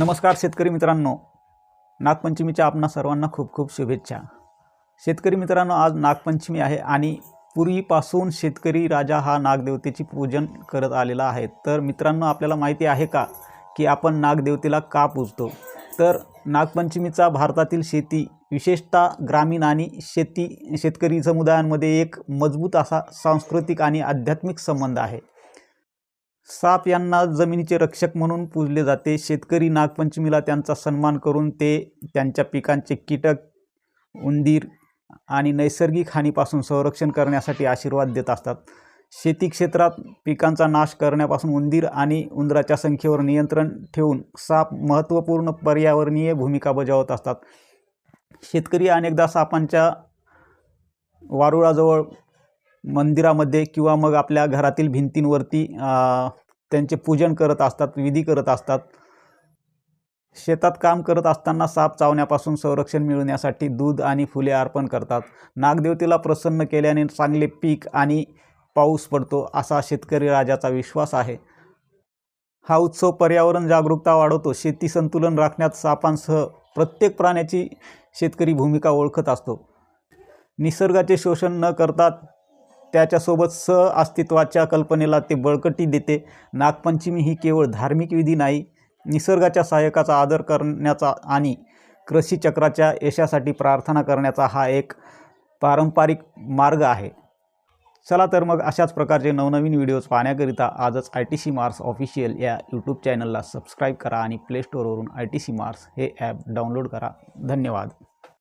नमस्कार शेतकरी मित्रांनो. नागपंचमीच्या आपणा सर्वांना खूप खूप शुभेच्छा. शेतकरी मित्रांनो आज नागपंचमी आहे आणि पूर्वीपासून शेतकरी राजा हा नागदेवतेची पूजन करत आलेला आहे. तर मित्रांनो आपल्याला माहिती आहे का की आपण नागदेवतेला का पूजतो? तर नागपंचमीचा भारतातील शेती विशेषतः ग्रामीण आणि शेती शेतकरी समुदायांमध्ये एक मजबूत असा सांस्कृतिक आणि आध्यात्मिक संबंध आहे. साप यांना जमिनीचे रक्षक म्हणून पूजले जाते. शेतकरी नागपंचमीला त्यांचा सन्मान करून ते त्यांच्या पिकांचे कीटक उंदीर आणि नैसर्गिक हानीपासून संरक्षण करण्यासाठी आशीर्वाद देत असतात. शेती क्षेत्रात पिकांचा नाश करण्यापासून उंदीर आणि उंदराच्या संख्येवर नियंत्रण ठेवून साप महत्त्वपूर्ण पर्यावरणीय भूमिका बजावत असतात. शेतकरी अनेकदा सापांच्या वारुळाजवळ मंदिरामध्ये किंवा मग आपल्या घरातील भिंतींवरती त्यांचे पूजन करत असतात विधी करत असतात. शेतात काम करत असताना साप चावण्यापासून संरक्षण मिळवण्यासाठी दूध आणि फुले अर्पण करतात. नागदेवतेला प्रसन्न केल्याने चांगले पीक आणि पाऊस पडतो असा शेतकरी राजाचा विश्वास आहे. हा उत्सव पर्यावरण जागरूकता वाढवतो. शेती संतुलन राखण्यात सापांसह प्रत्येक प्राण्याची शेतकरी भूमिका ओळखत असतो. निसर्गाचे शोषण न करता त्याच्यासोबत सह अस्तित्वाच्या कल्पनेला ते बळकटी देते. नागपंचमी ही केवळ धार्मिक विधी नाही निसर्गाच्या सहाय्यकाचा आदर करण्याचा आणि कृषी चक्राच्या यशासाठी प्रार्थना करण्याचा हा एक पारंपरिक मार्ग आहे. चला तर मग अशाच प्रकारचे नवनवीन व्हिडिओज पाहण्याकरिता आजच I T C Mars official या यूट्यूब चॅनलला सबस्क्राईब करा आणि प्ले स्टोअरवरून आय टी सी मार्स हे ॲप डाउनलोड करा. धन्यवाद.